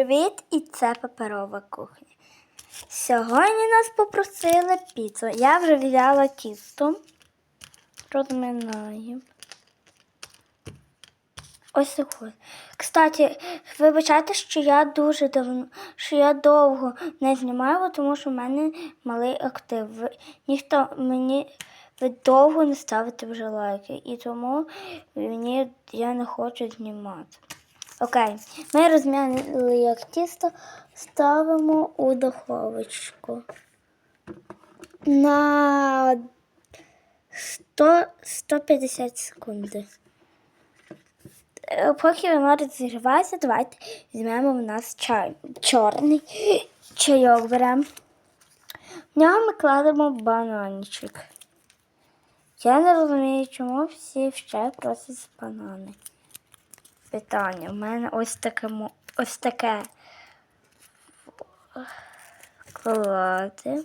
Привіт! І це паперова кухня. Сьогодні нас попросили піцу. Я вже взяла тісто. Розминаю. Ось таке. Кстати, вибачайте, що я дуже давно, що я довго не знімаю, тому що в мене малий актив. Ніхто мені ви довго не ставите вже лайки. І тому мені я не хочу знімати. Окей, ми розм'яли як тісто, ставимо у духовочку на 100, 150 секунд. Е, Поки воно розігрівається, давайте візьмемо в нас чай. Чорний чайок беремо. В нього ми кладемо бананчик. Я не розумію, чому всі чай просять банани. Питання. У мене ось таке ось таке клади.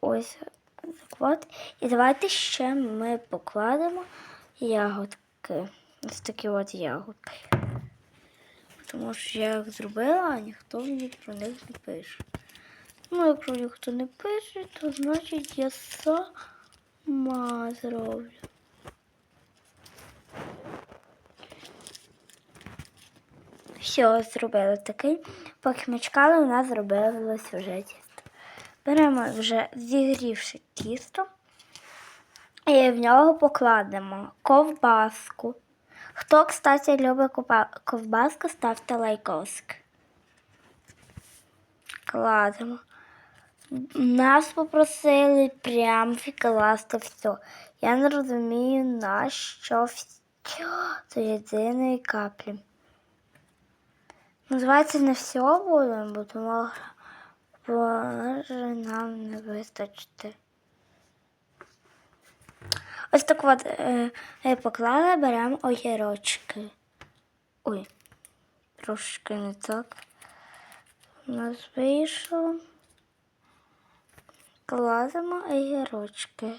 Ось так. І давайте ще ми покладемо ягодки. Ось такі от ягодки. Тому що я їх зробила, а ніхто мені про них не пише. Ну, якщо ніхто не пише, то значить я сама зроблю. Все, зробили такий. Поки ми чекали, у нас зробилось вже тісто. Беремо вже зігрівши тісто і в нього покладемо ковбаску. Хто, кстати, любить ковбаску, ставте лайкосик. Кладемо. Нас попросили прям класти все. Я не розумію, на що все до єдиної каплі. Називається не все будемо, бо тому може нам не вистачити. Ось так от е, е, поклали, беремо огірочки. Ой, трошки не так. У нас вийшло. Кладемо огірочки.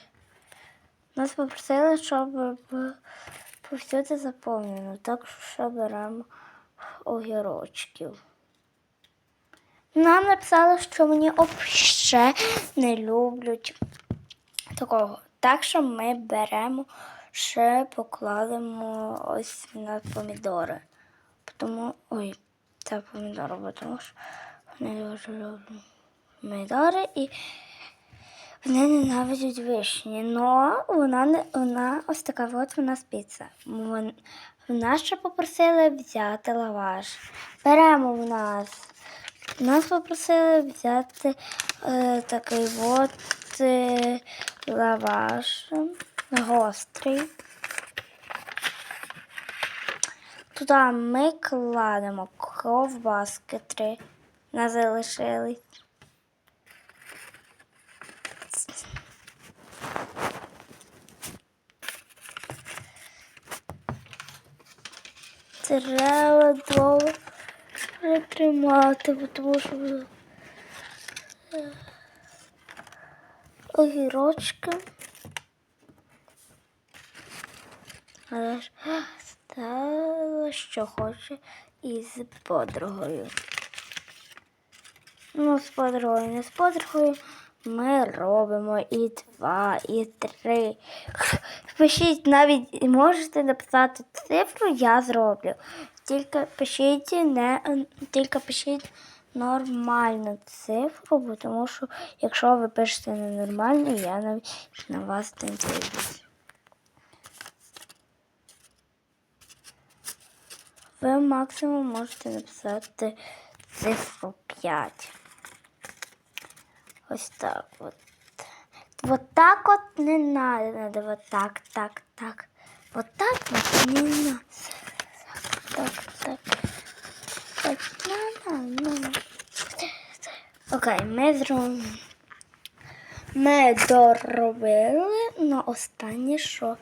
Нас попросили, щоб повсюди заповнено, так що беремо огірочків. Нам написали, що мені взагалі не люблять такого. Так що ми беремо, ще покладемо ось на помідори. Тому, ой, це помідори, тому що вони дуже люблять помідори і вони ненавидять вишні. Но вона не вона ось така от вона спіца. Вон- Вона ще попросили взяти лаваш. Беремо в нас. Нас попросили взяти е, такий от е, лаваш гострий. Туди ми кладемо ковбаски три. Нас залишились. Треба довго притримати, тому що е, огірочки. Але ж стало, що хоче із подругою. Ну, з подругою, не з подругою. Ми робимо і два, і три. Пишіть навіть можете написати цифру, я зроблю. Тільки пишіть не тільки пишіть нормальну цифру, тому що якщо ви пишете ненормально, я навіть на вас не дивлюсь. Ви максимум можете написати цифру 5. Ось так от. Вот так от не надо, надо вот так, так, так. Вот так вот не надо. Так, так. Так, на, на, на. Окей, ми зробимо. Ми доробили, але останнє, що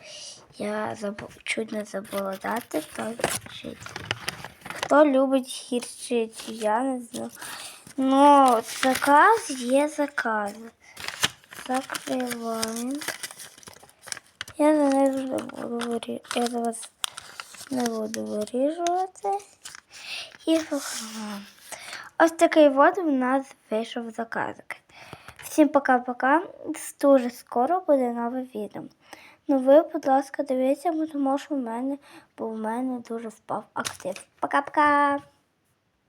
я забув, чуть не забула дати, то гірчить. Хто любить гірчить, я не знаю. Ну, заказ є заказ. Закриваємо. Я за буду вирі... Я за вас не буду виріжувати. І покажу. Ось такий от у нас вийшов заказик. Всім пока-пока. Дуже скоро буде нове відео. Ну ви, будь ласка, дивіться, бо тому що в мене, бо в мене дуже впав актив. Пока-пока!